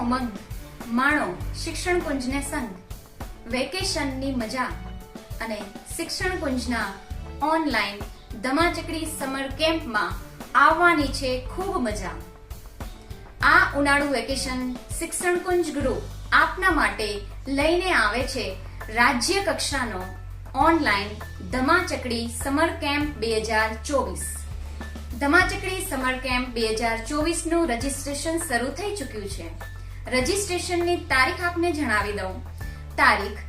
ઉમંગ, માણો, શિક્ષણ કુંજને સંગ. વેકેશનની મજા અને શિક્ષણ કુંજના ઓનલાઈન ધમાચકડી સમર કેમ્પમાં આવવાની છે ખૂબ મજા. આ ઉનાળુ વેકેશન શિક્ષણ કુંજ ગ્રુપ આપના માટે લઈને આવે છે રાજ્ય કક્ષાનો ઓનલાઈન ધમાચકડી સમર કેમ્પ બે હજાર ચોવીસ. ધમાચકડી સમર કેમ્પ બે હજાર ચોવીસનું રજીસ્ટ્રેશન શરૂ થઈ ચૂક્યું છે. રજીસ્ટ્રેશનની તારીખ આપને જણાવી દઉં. તારીખ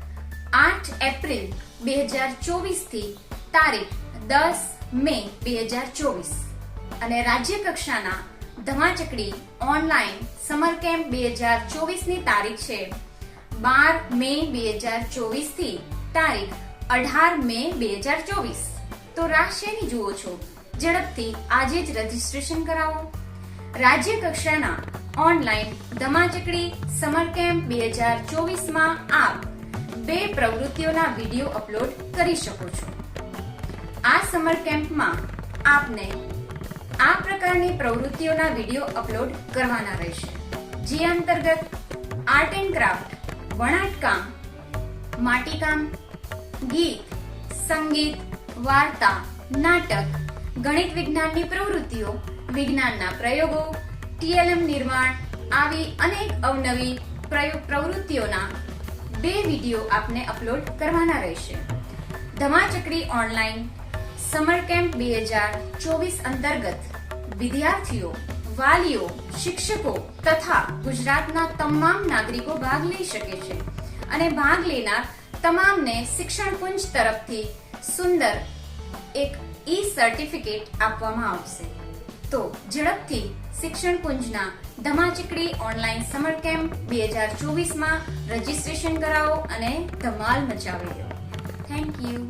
આઠ એપ્રિલ બે હજાર ચોવીસથી તારીખ દસ મે બે હજાર ચોવીસ. અને રાજ્ય કક્ષાના ધમાચકડી ઓનલાઈન સમર કેમ્પ બે હજાર ચોવીસની તારીખ છે. બાર મે બે હજાર ચોવીસથી તારીખ અઢાર મે બે હજાર ચોવીસ. તો રાહ શેની જુઓ છો. ઝડપથી આજે જ રજીસ્ટ્રેશન કરાવો. રાજ્ય કક્ષાના ઓનલાઈન ધમાચકડી સમર કેમ્પ બે હજાર ચોવીસમાં આપ બે પ્રવૃત્તિઓના વીડિયો અપલોડ કરી શકો છો. આ સમર કેમ્પમાં આપને આ પ્રકારની પ્રવૃત્તિઓના વીડિયો અપલોડ કરવાના રહેશે. જે અંતર્ગત આર્ટ એન્ડ ક્રાફ્ટ વણાટકામ, માટીકામ, ગીત, સંગીત, વાર્તા, નાટક ગણિત વિજ્ઞાનની પ્રવૃત્તિઓ, વિજ્ઞાનના પ્રયોગો, ટીએલએમ નિર્માણ આવી અનેક અવનવી પ્રયોગ પ્રવૃત્તિઓના બે વીડિયો આપને અપલોડ કરવાના રહેશે. ધમાચકડી ઓનલાઈન, સમર કેમ્પ બે હજાર ચોવીસ અંતર્ગત વિદ્યાર્થીઓ, વાલીઓ, શિક્ષકો તથા ગુજરાતના તમામ નાગરિકો ભાગ લઈ શકે છે અને ભાગ લેનાર તમામને શિક્ષણ કુંજ તરફથી સુંદર એક ઈ સર્ટિફિકેટ આપવામાં આવશે. તો ઝડપથી શિક્ષણ કુંજના ધમાચીકડી ઓનલાઈન સમર કેમ્પ બે હજાર ચોવીસમાં રજીસ્ટ્રેશન કરાવો અને ધમાલ મચાવી દો. Thank you